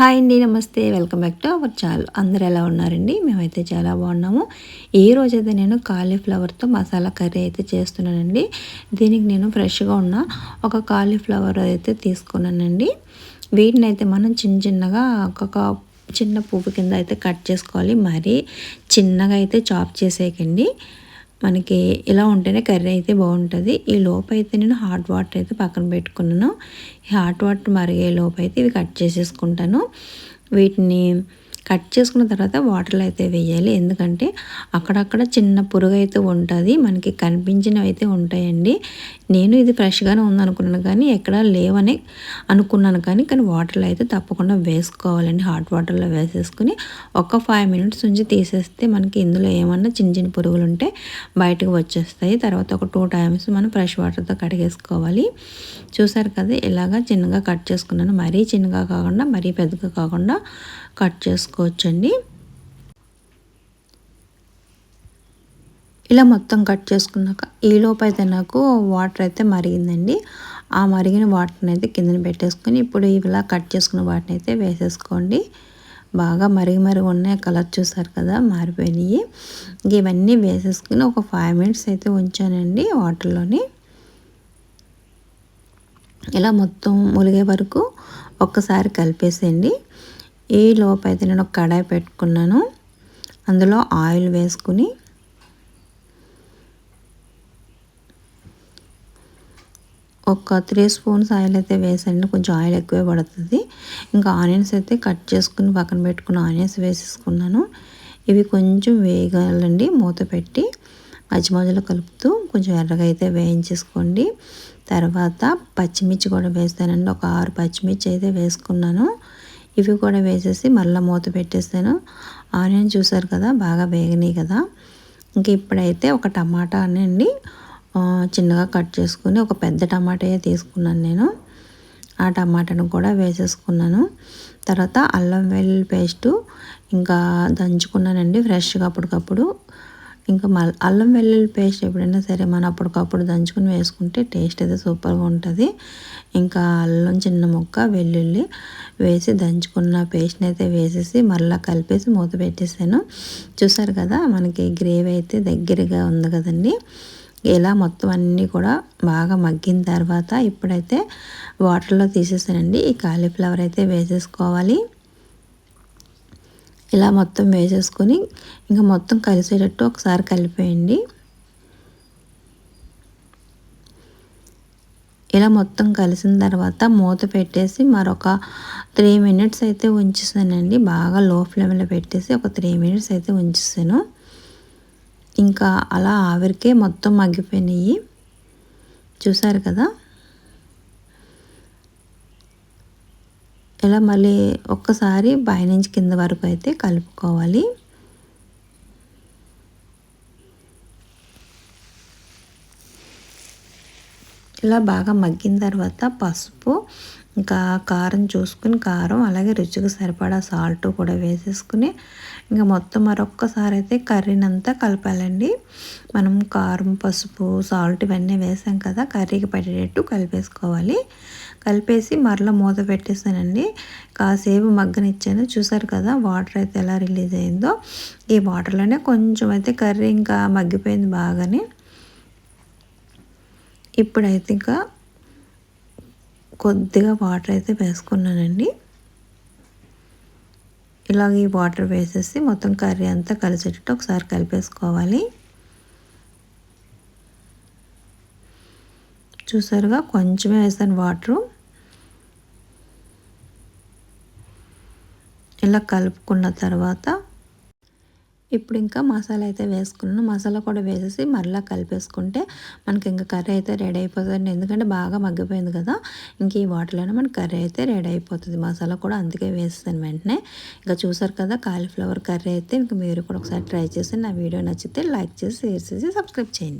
Hi అండి నమస్తే. Welcome back to our channel. అందరు ఎలా ఉన్నారండి? మేమైతే చాలా బాగున్నాము. ఈ రోజైతే నేను కాలీఫ్లవర్తో మసాలా కర్రీ అయితే చేస్తున్నానండి. దీనికి నేను ఫ్రెష్గా ఉన్న ఒక కాలీఫ్లవర్ అయితే తీసుకున్నానండి. వీటిని అయితే మనం చిన్న చిన్నగా ఒక చిన్న పువ్వు కింద అయితే కట్ చేసుకోవాలి. మరీ చిన్నగా అయితే చాప్ చేసేయకండి. మనకి ఇలా ఉంటేనే కర్రీ అయితే బాగుంటుంది. ఈ లోపు అయితే నేను హాట్ వాటర్ అయితే పక్కన పెట్టుకున్నాను. ఈ హాట్ వాటర్ మరిగే లోపు అయితే ఇవి కట్ చేసేసుకుంటాను. వీటిని కట్ చేసుకున్న తర్వాత వాటర్లో అయితే వేయాలి. ఎందుకంటే అక్కడక్కడ చిన్న పురుగు అయితే ఉంటుంది. మనకి కనిపించినవి అయితే ఉంటాయండి. నేను ఇది ఫ్రెష్గానే ఉందనుకున్నాను కానీ ఎక్కడ లేవని అనుకున్నాను కానీ కానీ వాటర్లో అయితే తప్పకుండా వేసుకోవాలండి. హాట్ వాటర్లో వేసేసుకుని ఒక ఫైవ్ మినిట్స్ నుంచి తీసేస్తే మనకి ఇందులో ఏమన్నా చిన్న చిన్న పురుగులు ఉంటే బయటకు వచ్చేస్తాయి. తర్వాత ఒక టూ టైమ్స్ మనం ఫ్రెష్ వాటర్తో కడిగేసుకోవాలి. చూసారు కదా ఇలాగా చిన్నగా కట్ చేసుకున్నాను. మరీ చిన్నగా కాకుండా మరీ పెద్దగా కాకుండా కట్ చేసుకోవచ్చండి. ఇలా మొత్తం కట్ చేసుకున్నాక ఈలోపు అయితే నాకు వాటర్ అయితే మరిగిందండి. ఆ మరిగిన వాటర్ని అయితే కిందన పెట్టేసుకొని ఇప్పుడు ఇలా కట్ చేసుకున్న వాటిని అయితే వేసేసుకోండి. బాగా మరిగి మరిగి ఉన్నాయి. కలర్ చూసారు కదా మారిపోయినాయి. ఇవన్నీ వేసేసుకుని ఒక ఫైవ్ మినిట్స్ అయితే ఉంచానండి వాటర్లోని. ఇలా మొత్తం ములిగే వరకు ఒక్కసారి కలిపేసేయండి. ఈ లోపు అయితే నేను ఒక కడాయి పెట్టుకున్నాను. అందులో ఆయిల్ వేసుకుని ఒక త్రీ స్పూన్స్ ఆయిల్ అయితే వేసండి. కొంచెం ఆయిల్ ఎక్కువే పడుతుంది. ఇంకా ఆనియన్స్ అయితే కట్ చేసుకుని పక్కన పెట్టుకుని ఆనియన్స్ వేసేసుకున్నాను. ఇవి కొంచెం వేయగలండి మూత పెట్టి మధ్య మధ్యలో కలుపుతూ కొంచెం ఎర్రగా అయితే వేయించేసుకోండి. తర్వాత పచ్చిమిర్చి కూడా వేస్తానండి. ఒక ఆరు పచ్చిమిర్చి అయితే వేసుకున్నాను. ఇవి కూడా వేసేసి మళ్ళీ మూత పెట్టేస్తాను. ఆనియన్ చూసారు కదా బాగా వేగినాయి కదా. ఇంక ఇప్పుడైతే ఒక టమాటా అండి చిన్నగా కట్ చేసుకుని ఒక పెద్ద టమాటా తీసుకున్నాను నేను. ఆ టమాటాను కూడా వేసేసుకున్నాను. తర్వాత అల్లం వెల్లుల్లి పేస్టు ఇంకా దంచుకున్నానండి ఫ్రెష్గా అప్పటికప్పుడు. ఇంకా మళ్ళీ అల్లం వెల్లుల్లి పేస్ట్ ఎప్పుడైనా సరే మనం అప్పటికప్పుడు దంచుకుని వేసుకుంటే టేస్ట్ అయితే సూపర్గా ఉంటుంది. ఇంకా అల్లం చిన్న ముక్క వెల్లుల్లి వేసి దంచుకున్న పేస్ట్ని అయితే వేసేసి మళ్ళీ కలిపేసి మూత పెట్టేసాను చూసారు కదా మనకి గ్రేవీ అయితే దగ్గరగా ఉంది కదండి. ఇలా మొత్తం అన్నీ కూడా బాగా మగ్గిన తర్వాత ఇప్పుడైతే వాటర్లో తీసేసానండి. ఈ కాలీఫ్లవర్ అయితే వేసేసుకోవాలి. ఇలా మొత్తం వేసేసుకొని ఇంకా మొత్తం కలిసేటట్టు ఒకసారి కలిపేయండి. ఇలా మొత్తం కలిసిన తర్వాత మూత పెట్టేసి మరొక త్రీ మినిట్స్ అయితే ఉంచేసానండి. బాగా లో ఫ్లేమ్లో పెట్టేసి ఒక త్రీ మినిట్స్ అయితే ఉంచేసాను. ఇంకా అలా ఆవిరికే మొత్తం మగ్గిపోయినాయి. చూసారు కదా? ఇలా మళ్ళీ ఒక్కసారి పైనుంచి కింద వరకు అయితే కలుపుకోవాలి. ఇలా బాగా మగ్గిన తర్వాత పసుపు ఇంకా కారం చూసుకుని కారం అలాగే రుచికి సరిపడా సాల్ట్ కూడా వేసేసుకుని ఇంకా మొత్తం మరొక్కసారి అయితే కర్రీని అంతా కలపాలండి. మనం కారం పసుపు సాల్ట్ ఇవన్నీ వేసాం కదా కర్రీకి పట్టేటట్టు కలిపేసుకోవాలి. కలిపేసి మరలా మూత పెట్టేసానండి కాసేపు మగ్గనిచ్చాను. చూసారు కదా వాటర్ అయితే ఎలా రిలీజ్ అయిందో. ఈ వాటర్లోనే కొంచెం అయితే కర్రీ ఇంకా మగ్గిపోయింది బాగానే. ఇప్పుడైతే ఇంకా కొద్దిగా వాటర్ అయితే వేసుకున్నానండి. ఇలాగ ఈ వాటర్ వేసేసి మొత్తం కర్రీ అంతా కలిసేటట్టు ఒకసారి కలిపేసుకోవాలి. చూసారుగా కొంచెమే వేసాను వాటరు. ఇలా కలుపుకున్న తర్వాత ఇప్పుడు ఇంకా మసాలా అయితే వేసుకున్నాను. మసాలా కూడా వేసేసి మరలా కలిపేసుకుంటే మనకి ఇంకా కర్రీ అయితే రెడీ అయిపోతుంది. ఎందుకంటే బాగా మగ్గిపోయింది కదా. ఇంక ఈ వాటర్లోనే మనకి కర్రీ అయితే రెడీ అయిపోతుంది. మసాలా కూడా అందుకే వేస్తాను వెంటనే. ఇంకా చూసారు కదా కాలీఫ్లవర్ కర్రీ అయితే ఇంకా మీరు కూడా ఒకసారి ట్రై చేసి నా వీడియో నచ్చితే లైక్ చేసి షేర్ చేసి సబ్స్క్రైబ్ చేయండి.